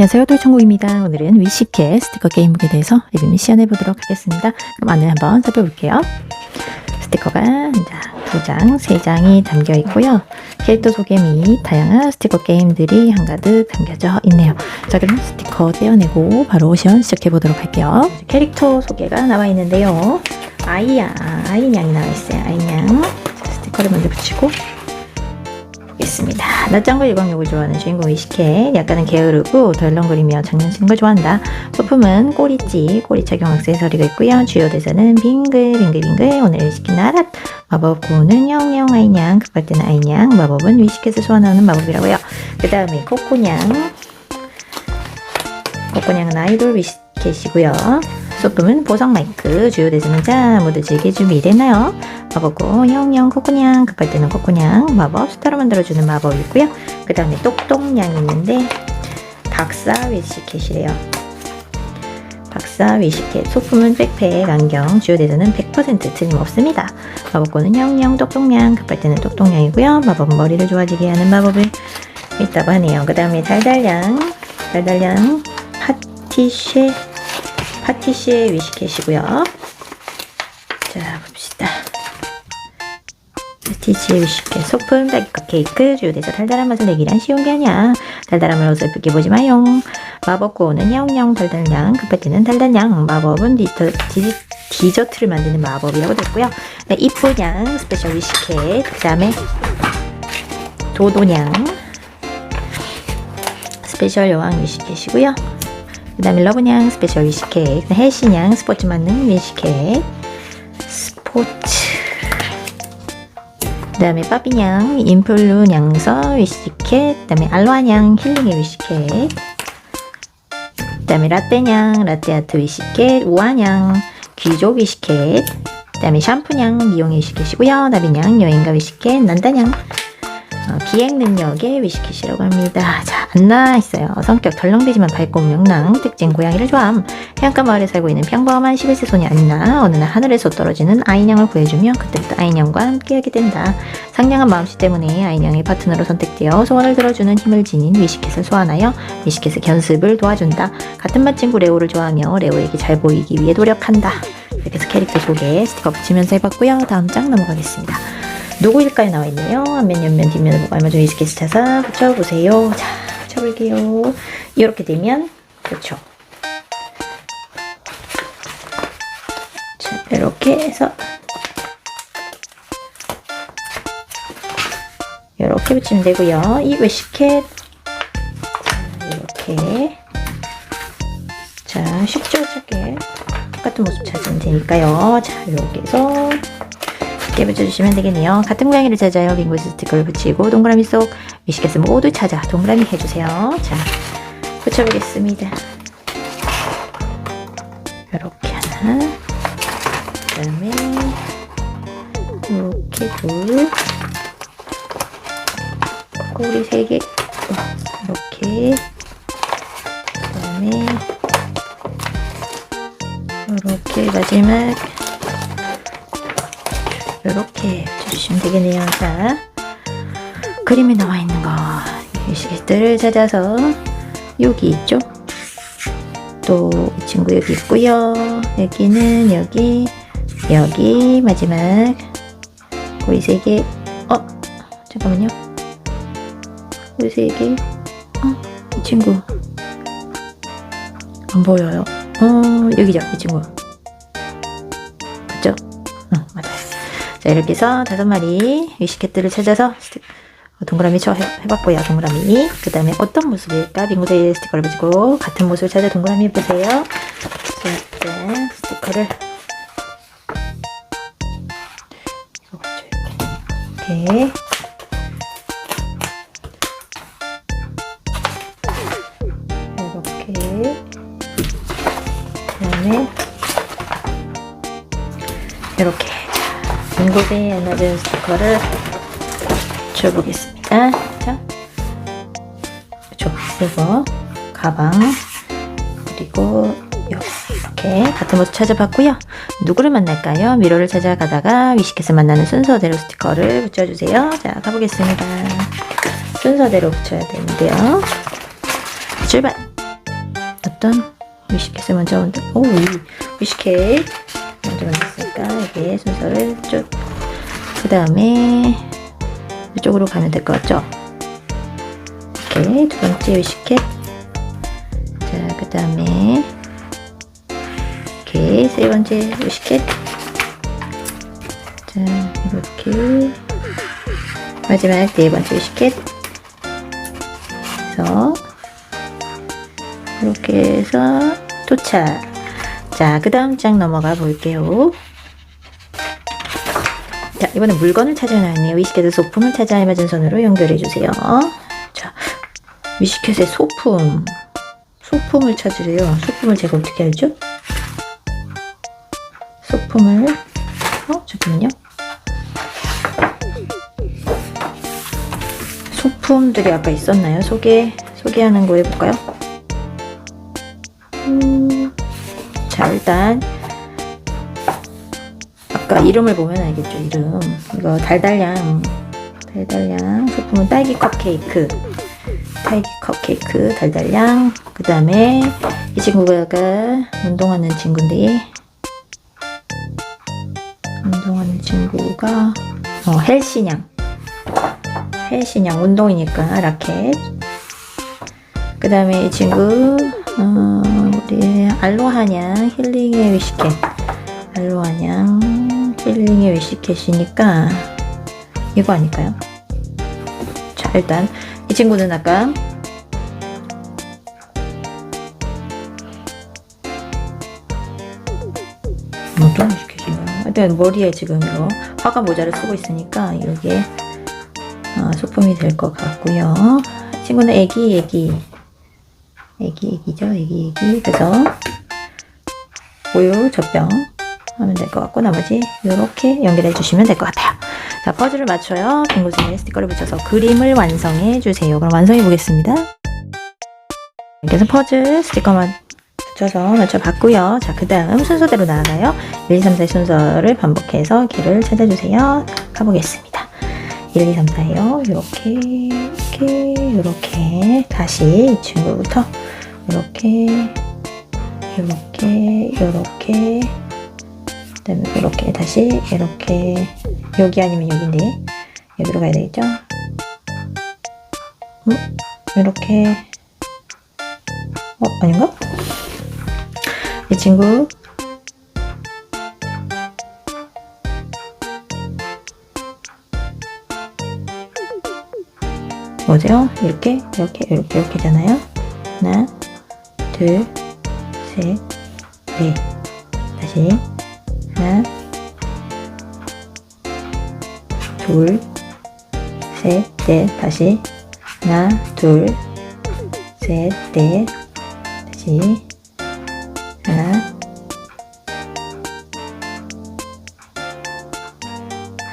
안녕하세요 돌천국입니다. 오늘은 위시캣 스티커 게임북에 대해서 리뷰 및 시연해 보도록 하겠습니다. 그럼 안을 한번 살펴볼게요. 스티커가 두 장, 세 장이 담겨 있고요. 캐릭터 소개 및 다양한 스티커 게임들이 한가득 담겨져 있네요. 자 그럼 스티커 떼어내고 바로 시연 시작해 보도록 할게요. 캐릭터 소개가 나와 있는데요. 아이야, 아이냥이 나와 있어요. 아이냥. 자, 스티커를 먼저 붙이고 보겠습니다. 낮장구 일광욕을 좋아하는 주인공 위시케 약간은 게으르고 덜렁거리며 장난치는 걸 좋아한다. 소품은 꼬리찌, 꼬리 착용 액세서리가 있고요. 주요 대사는 빙글 빙글 빙글 오늘 위시케 나랏 마법 구호는 영영 아이냥 급발되는 아이냥 마법은 위시켓을 소환하는 마법이라고요. 그 다음에 코코냥 코코냥은 아이돌 위시켓이고요. 소품은 보석 마이크 주요 대사는 자 모두 즐길 준비됐나요? 마법고 영영 코코냥 급할 때는 코코냥 마법 스타로 만들어주는 마법이 있고요. 그 다음에 똑똑냥이 있는데 박사 위시켓이래요. 박사 위시켓 소품은 백팩 안경 주요 대사는 100% 틀림없습니다. 마법고는 영영 똑똑냥 급할 때는 똑똑냥이고요. 마법은 머리를 좋아지게 하는 마법을 있다고 하네요. 그 다음에 달달냥 달달냥 파티쉐 파티쉐 위시켓이고요. 자 봅시다. 스티치의 위시켓. 소품 딸기컵 케이크 주요대사 달달한 맛을 내기란 쉬운 게 아니야. 달달함을 어설프게 보지 마요. 마법 고는 영영 달달냥 급할 때는 달달냥. 마법은 디저, 디, 디저트를 만드는 마법이라고 됐고요. 네, 이쁘냥 스페셜 위시켓. 그 다음에 도도냥 스페셜 여왕 위시켓이고요 그 다음에 러브냥 스페셜 위시켓 헬시냥 스포츠 만능 위시켓 스포츠. 그 다음에 빠비냥 인플루 냥서 위시켓 그 다음에 알로아냥 힐링의 위시켓 그 다음에 라떼냥 라떼아트 위시켓 우아냥 귀족 위시켓 그 다음에 샴푸냥 미용 위시켓이고요. 나비냥 여행가 위시켓 난다냥 어, 기획 능력의 위시켓이라고 합니다. 자, 안나 있어요. 성격 덜렁대지만 밝고 명랑, 특징 고양이를 좋아함. 해안가 마을에 살고 있는 평범한 11세 소녀 안나. 어느 날 하늘에서 떨어지는 아이냥을 구해주며 그때부터 아이냥과 함께하게 된다. 상냥한 마음씨 때문에 아이냥의 파트너로 선택되어 소원을 들어주는 힘을 지닌 위시켓을 소환하여 위시켓의 견습을 도와준다. 같은 반 친구 레오를 좋아하며 레오에게 잘 보이기 위해 노력한다. 이렇게 해서 캐릭터 소개 스티커 붙이면서 해봤고요. 다음 장 넘어가겠습니다. 누구일까요? 나와 있네요. 앞면, 옆면, 뒷면을 보고 얼마 전 위스켓을 찾아 붙여보세요. 자, 붙여볼게요. 이렇게 되면, 그렇죠. 자, 이렇게 해서, 이렇게 붙이면 되고요. 이 위스켓, 이렇게. 자, 쉽죠? 쉽게. 똑같은 모습 찾으면 되니까요. 자, 이렇게 해서, 쉽게 붙여주시면 되겠네요. 같은 모양이를 찾아요. 빙고 스티커를 붙이고 동그라미 속 위시켓을 모두 찾아 동그라미 해주세요. 자, 붙여보겠습니다. 이렇게 하나, 그 다음에 이렇게 둘, 꼬리 세 개, 이렇게, 그 다음에 이렇게 마지막 이렇게 해주시면 되겠네요. 자, 그림에 나와 있는 거, 이 시계들을 찾아서 여기 있죠? 또 이 친구 여기 있고요. 여기는 여기, 여기 마지막 거의 세 개. 어, 잠깐만요. 거의 세 개. 어, 이 친구 안 보여요. 어, 여기죠, 이 친구. 자 이렇게 해서 다섯 마리 위시켓들을 찾아서 어, 동그라미 쳐 해- 해봤고요 동그라미. 그 다음에 어떤 모습일까? 빙고데이 스티커를 붙이고 같은 모습을 찾아 동그라미 해보세요. 자 일단 스티커를 이거 붙여요. 이렇게. 이렇게. 그 다음에 이렇게 인고대 에너지 스티커를 붙여보겠습니다. 자, 그쵸. 그리고 가방 그리고 이렇게 같은 모습 찾아봤고요. 누구를 만날까요? 미로를 찾아가다가 위시켓을 만나는 순서대로 스티커를 붙여주세요. 자, 가보겠습니다. 순서대로 붙여야 되는데요. 출발! 만들었던 위시켓을 먼저 만들, 오, 이 위시켓 먼저 만들었으니까 이게 순서를 쭉, 그 다음에 이쪽으로 가면 될 것 같죠? 이렇게 두 번째 위시켓, 자, 그 다음에 이렇게 세 번째 위시켓, 자, 이렇게 마지막 네 번째 위시켓, 그래서 이렇게 해서 도착. 자, 그 다음 장 넘어가 볼게요. 자, 이번엔 물건을 찾아놨네요. 위시켓의 소품을 찾아 알맞은 손으로 연결해 주세요. 자, 위시켓의 소품. 소품을 찾으래요. 소품을 제가 어떻게 알죠? 소품을, 어, 잠깐만요. 소품들이 아까 있었나요? 소개, 소개하는 거 해볼까요? 음, 자, 일단, 아까 이름을 보면 알겠죠, 이름. 이거 달달량, 달달량 소품은 딸기 컵케이크. 딸기 컵케이크, 달달량. 그 다음에 이 친구가 운동하는 친구인데, 운동하는 친구가, 어, 헬시냥. 헬시냥 운동이니까 라켓. 그 다음에 이 친구, 어, 우리 알로하냥 힐링의 위시켓. 알로하냥 힐링의 위시켓이니까 이거 아닐까요? 자, 일단 이 친구는 아까 어떤 위시켓이에요? 일단 머리에 지금 이거 화가 모자를 쓰고 있으니까 이게 어, 소품이 될 것 같고요. 이 친구는 애기 애기 애기 애기죠 애기 애기 그래서 우유 젖병 하면 될 것 같고 나머지 이렇게 연결해 주시면 될 것 같아요. 자 퍼즐을 맞춰요. 빈 곳에 스티커를 붙여서 그림을 완성해 주세요. 그럼 완성해 보겠습니다. 그래서 퍼즐 스티커만 붙여서 맞춰봤고요. 자, 그 다음 순서대로 나아가요. 1, 2, 3, 4 순서를 반복해서 길을 찾아주세요. 가보겠습니다. 1, 2, 3, 4요. 이렇게, 이렇게, 이렇게. 다시 이 친구부터 이렇게, 이렇게, 이렇게. 그 다음에 이렇게, 다시 이렇게. 여기 아니면 여기인데. 여기로 가야 되겠죠? 음, 이렇게. 어, 아닌가? 이 친구 뭐죠? 이렇게 이렇게 이렇게 이렇게잖아요. 하나, 둘, 셋, 넷. 다시 하나, 둘, 셋, 넷. 다시 하나, 둘, 셋, 넷. 다시 하나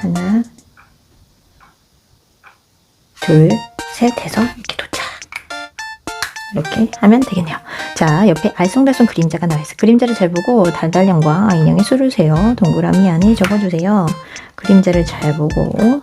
하나 둘 셋 해서 이렇게 이렇게 하면 되겠네요. 자 옆에 알쏭달쏭 그림자가 나와있어 그림자를 잘 보고 달달량과 인형의 수를 세요. 동그라미 안에 적어주세요. 그림자를 잘 보고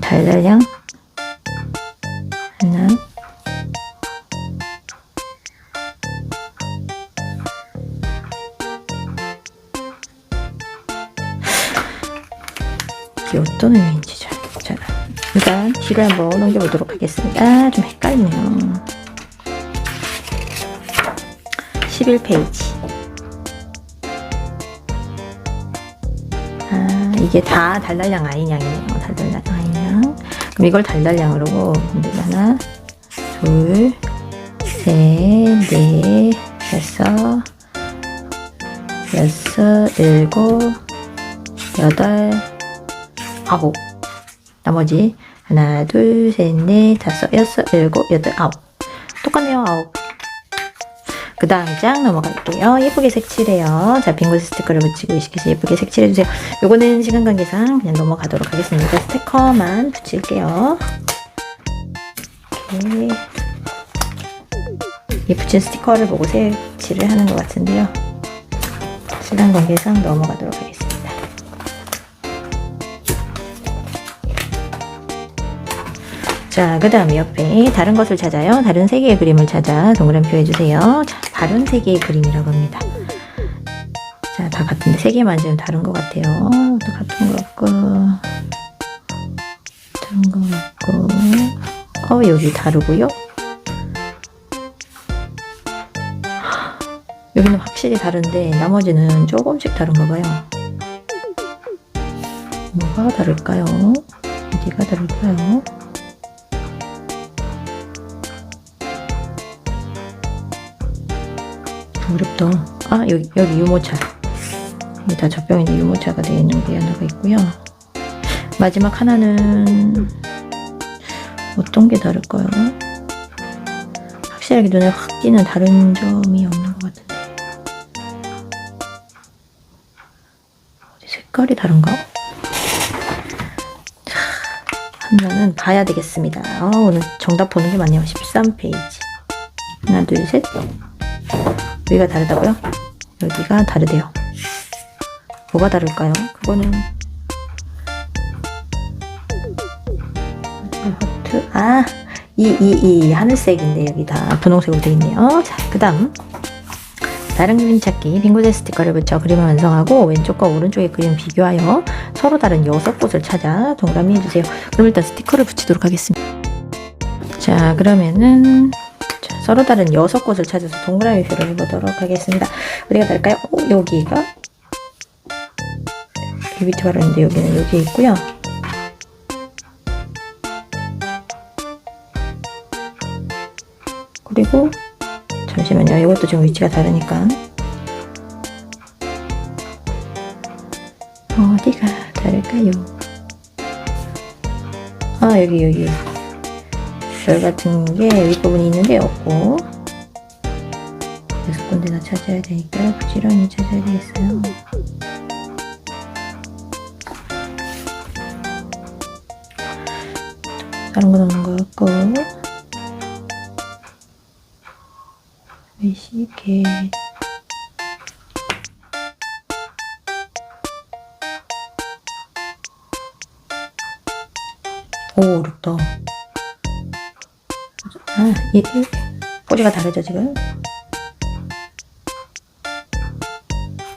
달달량 하나 이게 어떤 의미인지 잘, 잘 일단 뒤를 한번 넘겨보도록 하겠습니다. 좀 헷갈리네요. 11페이지 아, 이게 다 달달량 아이냥이네요. 달달량 아이냥. 그럼 이걸 달달량으로 만들자. 하나, 둘, 셋, 넷, 다섯, 여섯, 일곱, 여덟, 아홉. 나머지 하나, 둘, 셋, 넷, 다섯, 여섯, 일곱, 여덟, 아홉. 똑같네요. 아홉. 그 다음 장 넘어갈게요. 예쁘게 색칠해요. 자, 빙고 스티커를 붙이고 의식해서 예쁘게 색칠해주세요. 요거는 시간 관계상 그냥 넘어가도록 하겠습니다. 스티커만 붙일게요. 이렇게. 이 붙인 스티커를 보고 색칠을 하는 것 같은데요. 시간 관계상 넘어가도록 하겠습니다. 자, 그 다음 옆에 다른 것을 찾아요. 다른 세 개의 그림을 찾아 동그라미 표해주세요. 자, 다른 세 개의 그림이라고 합니다. 자, 다 같은데 세 개만 지금 다른 것 같아요. 또 같은 것 같고, 다른 것 같고, 어, 여기 다르고요. 여기는 확실히 다른데 나머지는 조금씩 다른가 봐요. 뭐가 다를까요? 어디가 다를까요? 어렵다. 아 여기 여기 유모차. 여기 다 젖병인데 유모차가 되어 있는 게 하나가 있고요. 마지막 하나는 어떤 게 다를까요? 확실하게 눈에 확 띄는 다른 점이 없는 것 같은데. 어디 색깔이 다른가? 자, 하나는 봐야 되겠습니다. 아, 오늘 정답 보는 게 많네요. 13페이지. 하나, 둘, 셋. 여기가 다르다고요? 여기가 다르대요. 뭐가 다를까요? 그거는 하트 아, 이, 이, 이 하늘색인데 여기 다 분홍색으로 되어 있네요. 자, 그 다음 다른 그림 찾기 빙고제 스티커를 붙여 그림을 완성하고 왼쪽과 오른쪽의 그림 비교하여 서로 다른 여섯 곳을 찾아 동그라미 해주세요. 그럼 일단 스티커를 붙이도록 하겠습니다. 자, 그러면은 자, 서로 다른 여섯 곳을 찾아서 동그라미 표를 해보도록 하겠습니다. 어디가 다를까요? 어, 여기가 바로 있는데 여기는 여기 있고요. 그리고 잠시만요. 이것도 지금 위치가 다르니까 어디가 다를까요? 아 여기 여기 별 같은 게 윗부분이 있는데 없고. 여섯 군데나 찾아야 되니까 부지런히 찾아야 되겠어요. 다른 건 없는 것 같고. 외시계 아, 이, 이 꼬리가 다르죠 지금?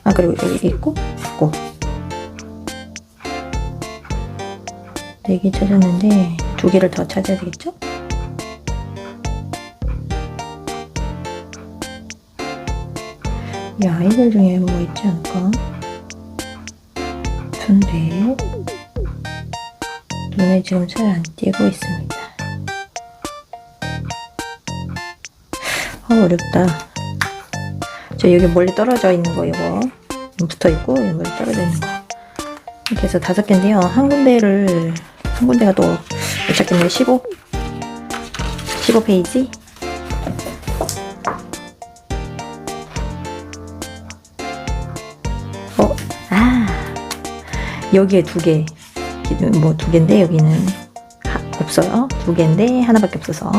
아 그리고 여기 있고 있고 네 개 찾았는데 두 개를 더 찾아야 되겠죠? 이 아이들 중에 뭐가 있지 않을까? 근데 눈에 지금 잘 안 띄고 있습니다. 어, 어렵다. 저 여기 멀리 떨어져 있는 거 이거 붙어 있고 여기 멀리 떨어져 있는 거 이렇게 해서 다섯 개인데요. 한 군데를 한 군데가 또몇 찾겠네요. 15 15 페이지 어, 아 여기에 두 개, 뭐 두 개인데 여기는 하- 없어요. 두 개인데 하나밖에 없어서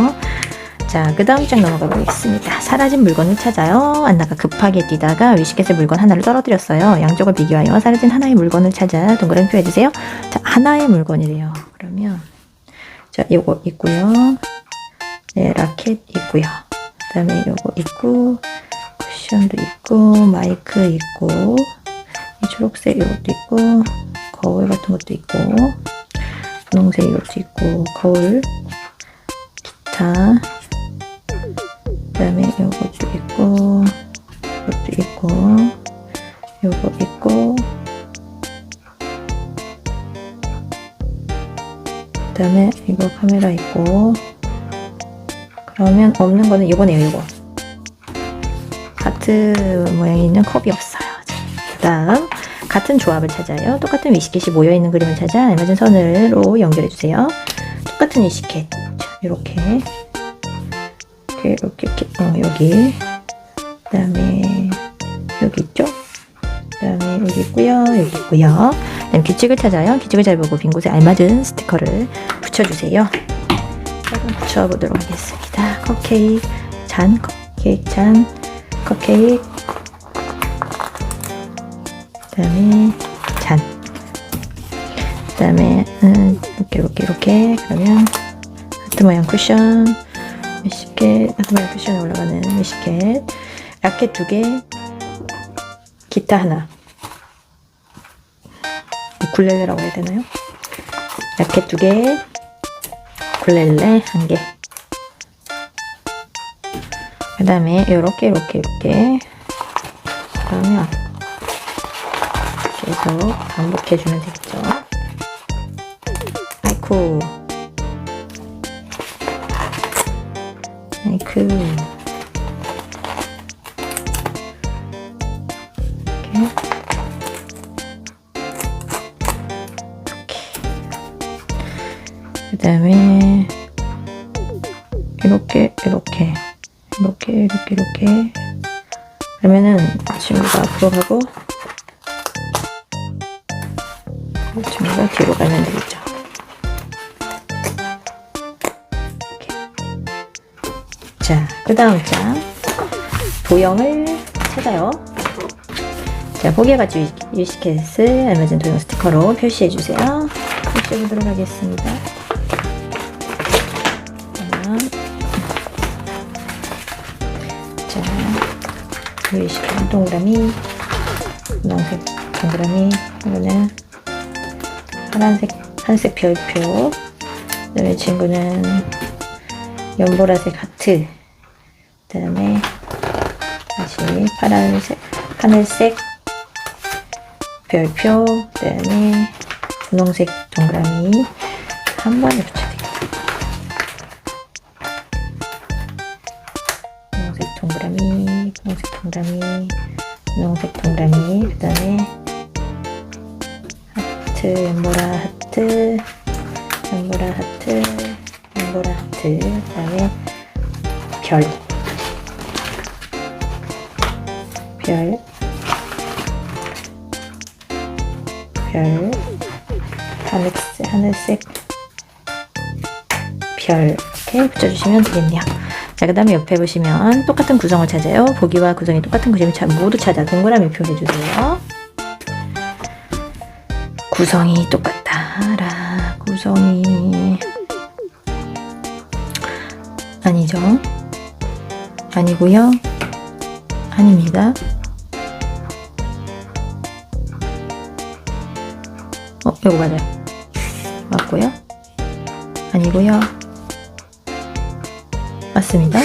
자, 그 다음 장 넘어가 보겠습니다. 사라진 물건을 찾아요. 안나가 급하게 뛰다가 위시켓의 물건 하나를 떨어뜨렸어요. 양쪽을 비교하여 사라진 하나의 물건을 찾아 동그라미 표해주세요. 자, 하나의 물건이래요. 그러면 자, 요거 있고요. 네, 라켓 있고요. 그 다음에 요거 있고 쿠션도 있고 마이크 있고 이 초록색 이것도 있고 거울 같은 것도 있고 분홍색 이것도 있고 거울 기타 그다음에 요것도 있고 이것도 있고 요거 있고. 그다음에 이거 카메라 있고. 그러면 없는 거는 이거네요 이거. 하트 모양이 있는 컵이 없어요 그 다음 같은 조합을 찾아요. 똑같은 위시켓이 모여있는 그림을 찾아 알맞은 선으로 연결해 주세요. 똑같은 위시켓. 이렇게 이렇게 이렇게 이렇게. 어, 여기. 그 다음에 여기 있죠? 그 다음에 여기 있고요 여기 있고요. 그 다음에 규칙을 찾아요. 규칙을 잘 보고 빈 곳에 알맞은 스티커를 붙여주세요. 조금 붙여보도록 하겠습니다. 컵케이크 잔 컵케이크 잔 컵케이크. 그 다음에 잔. 그 다음에, 음, 이렇게, 이렇게, 이렇게. 그러면, 하트 모양 쿠션, 하트 모양 쿠션에 올라가는 미시켓, 라켓 두 개, 기타 하나. 우쿨렐레라고 해야 되나요? 라켓 두 개, 우쿨렐레 한 개. 그 다음에, 요렇게, 요렇게, 이렇게. 그러면, 계속 반복해주면 되겠죠. 아이쿠. 아이쿠. 그 다음에, 이렇게, 이렇게, 이렇게, 이렇게, 이렇게. 그러면은 친구가 앞으로 가고, 친구가 뒤로 가면 되겠죠. 자, 그 다음 장 도형을 찾아요. 자, 포개가지고 유시켓을 알맞은 도형 스티커로 표시해 주세요. 표시해 보도록 하겠습니다. 자, 자, 유시켓 동그라미, 분홍색 동그라미, 이거는 파란색, 한색 별표. 그 다음에 친구는 연보라색 하트. 그 다음에 다시 파란색, 하늘색 별표. 그 다음에 분홍색 동그라미. 한 번에 붙여 별, 별, 하늘색, 하늘색, 별, 이렇게 붙여주시면 되겠네요. 자, 그 다음에 옆에 보시면 똑같은 구성을 찾아요. 보기와 구성이 똑같은 찾- 모두 찾아 동그라미 표해주세요. 구성이 똑같다라. 구성이. 아니죠? 아니고요. 아닙니다 이거 맞아요 맞고요 아니고요 맞습니다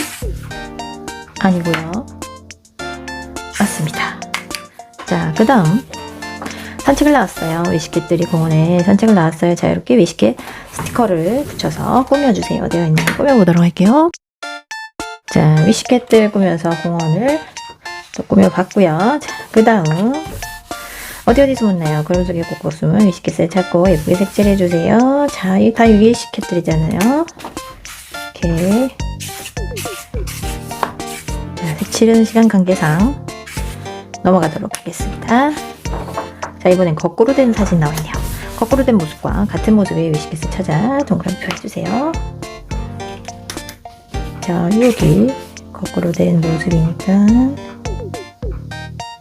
아니고요 맞습니다 자 그 다음 산책을 나왔어요. 위시켓들이 공원에 산책을 나왔어요. 자, 이렇게 위시켓 스티커를 붙여서 꾸며주세요. 되어 있는 거 꾸며보도록 할게요. 자, 위시켓들 꾸며서 공원을 또 꾸며봤고요. 자, 그 다음 어디 어디 숨었나요? 그런 속에 숨은 위시켓을 찾고 예쁘게 색칠해주세요. 자, 이다 위시켓들이잖아요. 이렇게 자, 색칠은 시간 관계상 넘어가도록 하겠습니다. 자, 이번엔 거꾸로 된 사진 나왔네요. 거꾸로 된 모습과 같은 모습의 위시켓을 찾아 동그라미 표해주세요. 자, 여기 거꾸로 된 모습이니까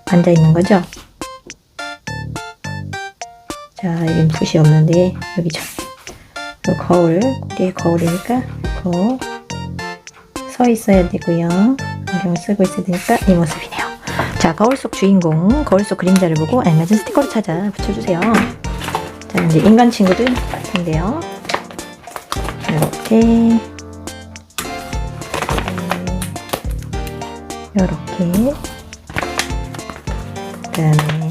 앉아있는 거죠? 자, 여긴 붓이 없는데, 여기죠. 요 거울, 꼬리에 거울이니까, 거, 서 있어야 되고요. 안경 쓰고 있어야 되니까 이 모습이네요. 자, 거울 속 주인공, 거울 속 그림자를 보고 알맞은 스티커를 찾아 붙여주세요. 자, 이제 인간 친구들 인데요. 이렇게, 이렇게, 그 다음에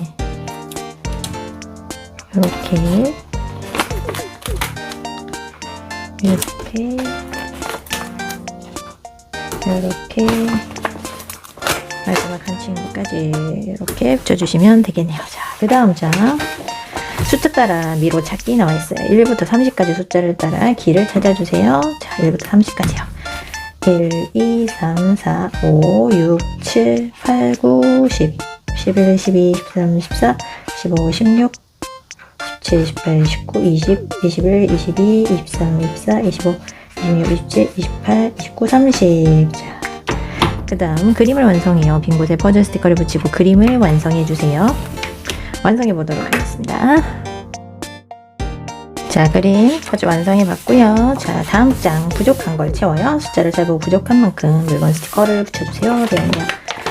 이렇게, 이렇게, 이렇게. 마지막 한 친구까지 이렇게 붙여주시면 되겠네요. 자, 그 다음 장. 숫자 따라 미로 찾기 나와 있어요. 1부터 30까지 숫자를 따라 길을 찾아주세요. 자, 1부터 30까지요. 1, 2, 3, 4, 5, 6, 7, 8, 9, 10, 11, 12, 13, 14, 15, 16, 17, 18, 19, 20, 21, 22, 23, 24, 25, 26, 27, 28, 29, 30. 자, 그 다음 그림을 완성해요. 빈 곳에 퍼즐 스티커를 붙이고 그림을 완성해 주세요. 완성해 보도록 하겠습니다. 자, 그림 퍼즐 완성해 봤고요. 자, 다음 장 부족한 걸 채워요. 숫자를 잘 보고 부족한 만큼 물건 스티커를 붙여주세요. 되면요.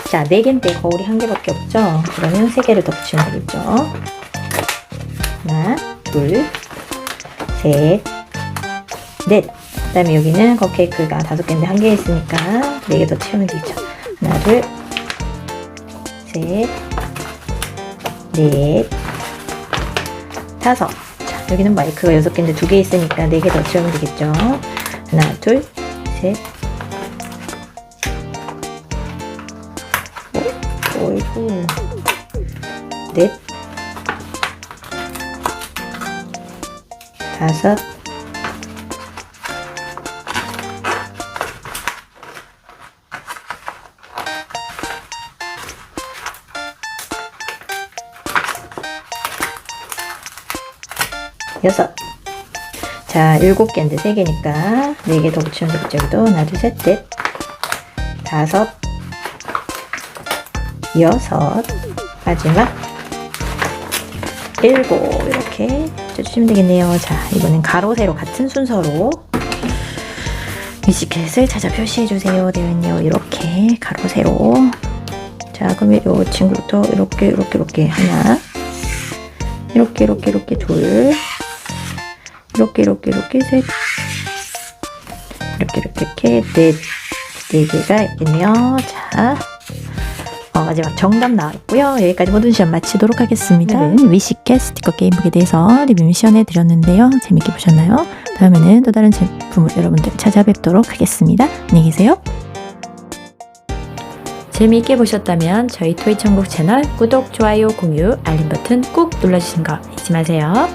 자, 4개인데 거울이 한 개밖에 없죠? 그러면 3개를 더 붙이면 되겠죠? 하나, 둘, 셋, 넷. 그 다음에 여기는 컵케이크가 다섯 개인데 한 개 있으니까 네 개 더 채우면 되겠죠. 하나, 둘, 셋, 넷, 다섯. 자, 여기는 마이크가 여섯 개인데 두 개 있으니까 네 개 더 채우면 되겠죠. 하나, 둘, 셋, 오, 어이구, 넷, 다섯, 여섯. 자, 일곱 개인데 세 개니까 네 개 더 붙이면 되겠죠. 여기도 하나, 둘, 셋, 넷, 다섯, 여섯, 마지막 일곱 이렇게 붙여주시면 되겠네요. 자, 이번엔 가로, 세로 같은 순서로 위시켓을 찾아 표시해 주세요. 되면요, 이렇게 가로, 세로. 자, 그럼 이 친구부터 이렇게, 이렇게, 이렇게 하나, 이렇게, 이렇게, 이렇게 둘. 이렇게 이렇게 이렇게 셋 이렇게 이렇게 이렇게 넷, 네 개가 있겠네요. 자, 어, 마지막 정답 나왔고요. 여기까지 모든 시험 마치도록 하겠습니다. 오늘은 위시캣 스티커 게임북에 대해서 리뷰 미션해 드렸는데요. 재밌게 보셨나요? 다음에는 또 다른 제품을 여러분들 찾아뵙도록 하겠습니다. 안녕히 계세요. 재미있게 보셨다면 저희 토이천국 채널 구독, 좋아요, 공유, 알림 버튼 꾹 눌러주시는 거 잊지 마세요.